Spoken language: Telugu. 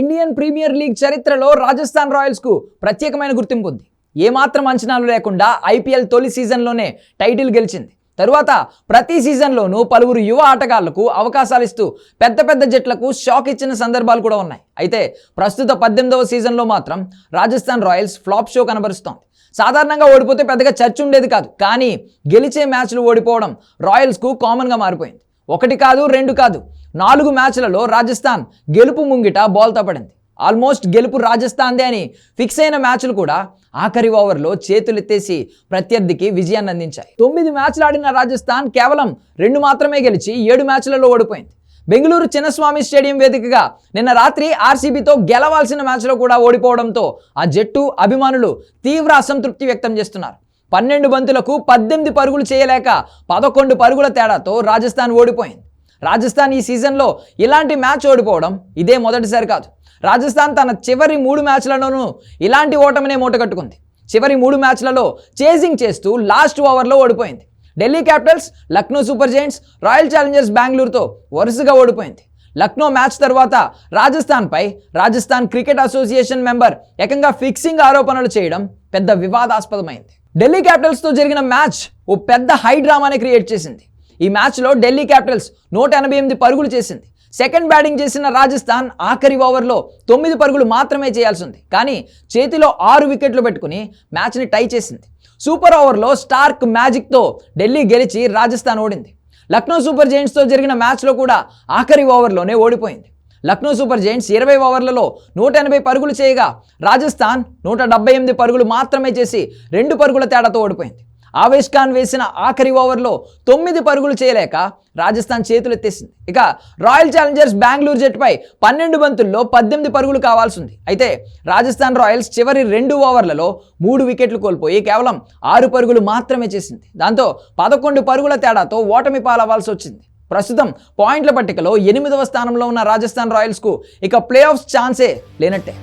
ఇండియన్ ప్రీమియర్ లీగ్ చరిత్రలో రాజస్థాన్ రాయల్స్కు ప్రత్యేకమైన గుర్తింపు ఉంది ఏమాత్రం అంచనాలు లేకుండా ఐపీఎల్ తొలి సీజన్లోనే టైటిల్ గెలిచింది. తరువాత ప్రతి సీజన్లోనూ పలువురు యువ ఆటగాళ్ళకు అవకాశాలు ఇస్తూ పెద్ద పెద్ద జట్లకు షాక్ ఇచ్చిన సందర్భాలు కూడా ఉన్నాయి. అయితే ప్రస్తుత పద్దెనిమిదవ సీజన్లో మాత్రం రాజస్థాన్ రాయల్స్ ఫ్లాప్ షో కనబరుస్తోంది. సాధారణంగా ఓడిపోతే పెద్దగా చర్చ ఉండేది కాదు. కానీ గెలిచే మ్యాచ్లు ఓడిపోవడం రాయల్స్కు కామన్గా మారిపోయింది. ఒకటి కాదు రెండు కాదు. నాలుగు మ్యాచ్లలో రాజస్థాన్ గెలుపు ముంగిట బోల్తా పడింది. ఆల్మోస్ట్ గెలుపు రాజస్థాన్దే అని ఫిక్స్ అయిన మ్యాచ్లు కూడా ఆఖరి ఓవర్లో చేతులెత్తేసి ప్రత్యర్థికి విజయాన్ని అందించాయి. తొమ్మిది మ్యాచ్లు ఆడిన రాజస్థాన్ కేవలం రెండు మాత్రమే గెలిచి ఏడు మ్యాచ్లలో ఓడిపోయింది. బెంగళూరు చిన్నస్వామి స్టేడియం వేదికగా నిన్న రాత్రి ఆర్సీబీతో గెలవాల్సిన మ్యాచ్లో కూడా ఓడిపోవడంతో ఆ జట్టు అభిమానులు తీవ్ర అసంతృప్తి వ్యక్తం చేస్తున్నారు. పన్నెండు బంతులకు పద్దెనిమిది పరుగులు చేయలేక పదకొండు పరుగుల తేడాతో రాజస్థాన్ ఓడిపోయింది. రాజస్థాన్ ఈ సీజన్లో ఇలాంటి మ్యాచ్ ఓడిపోవడం ఇదే మొదటిసారి కాదు. రాజస్థాన్ తన చివరి మూడు మ్యాచ్లలోనూ ఇలాంటి ఓటమినే మూటగట్టుకుంది చివరి మూడు మ్యాచ్లలో చేజింగ్ చేస్తూ లాస్ట్ ఓవర్లో ఓడిపోయింది. Delhi Capitals Lucknow Super Giants Royal Challengers బెంగళూరుతో వరుసగా ఓడిపోయింది. లక్నో మ్యాచ్ తర్వాత రాజస్థాన్పై రాజస్థాన్ క్రికెట్ అసోసియేషన్ మెంబర్ ఏకంగా ఫిక్సింగ్ ఆరోపణలు చేయడం పెద్ద వివాదాస్పదమైంది. ఢిల్లీ క్యాపిటల్స్తో జరిగిన మ్యాచ్ ఓ పెద్ద హై డ్రామాని క్రియేట్ చేసింది. ఈ మ్యాచ్లో ఢిల్లీ క్యాపిటల్స్ నూట ఎనభై ఎనిమిది పరుగులు చేసింది. సెకండ్ బ్యాటింగ్ చేసిన రాజస్థాన్ ఆఖరి ఓవర్లో తొమ్మిది పరుగులు మాత్రమే చేయాల్సి ఉంది కానీ చేతిలో ఆరు వికెట్లు పెట్టుకుని మ్యాచ్ని టై చేసింది. సూపర్ ఓవర్లో స్టార్క్ మ్యాజిక్తో ఢిల్లీ గెలిచి రాజస్థాన్ ఓడింది. లక్నో సూపర్ జైంట్స్తో జరిగిన మ్యాచ్లో కూడా ఆఖరి ఓవర్లోనే ఓడిపోయింది. లక్నో సూపర్ జైంట్స్ ఇరవై ఓవర్లలో నూట ఎనభై పరుగులు చేయగా రాజస్థాన్ నూట డెబ్బై ఎనిమిది పరుగులు మాత్రమే చేసి రెండు పరుగుల తేడాతో ఓడిపోయింది. ఆవేష్ ఖాన్ వేసిన ఆఖరి ఓవర్లో తొమ్మిది పరుగులు చేయలేక రాజస్థాన్ చేతులెత్తేసింది. ఇక రాయల్ ఛాలెంజర్స్ బెంగళూరు జట్టుపై పన్నెండు బంతుల్లో పద్దెనిమిది పరుగులు కావాల్సి ఉంది అయితే రాజస్థాన్ రాయల్స్ చివరి రెండు ఓవర్లలో మూడు వికెట్లు కోల్పోయి కేవలం ఆరు పరుగులు మాత్రమే చేసింది. దాంతో పదకొండు పరుగుల తేడాతో ఓటమి పాలవ్వాల్సి వచ్చింది. ప్రస్తుతం పాయింట్ల పట్టికలో ఎనిమిదవ స్థానంలో ఉన్న రాజస్థాన్ రాయల్స్కు ఇక ప్లే ఆఫ్స్ ఛాన్సే లేనట్టే.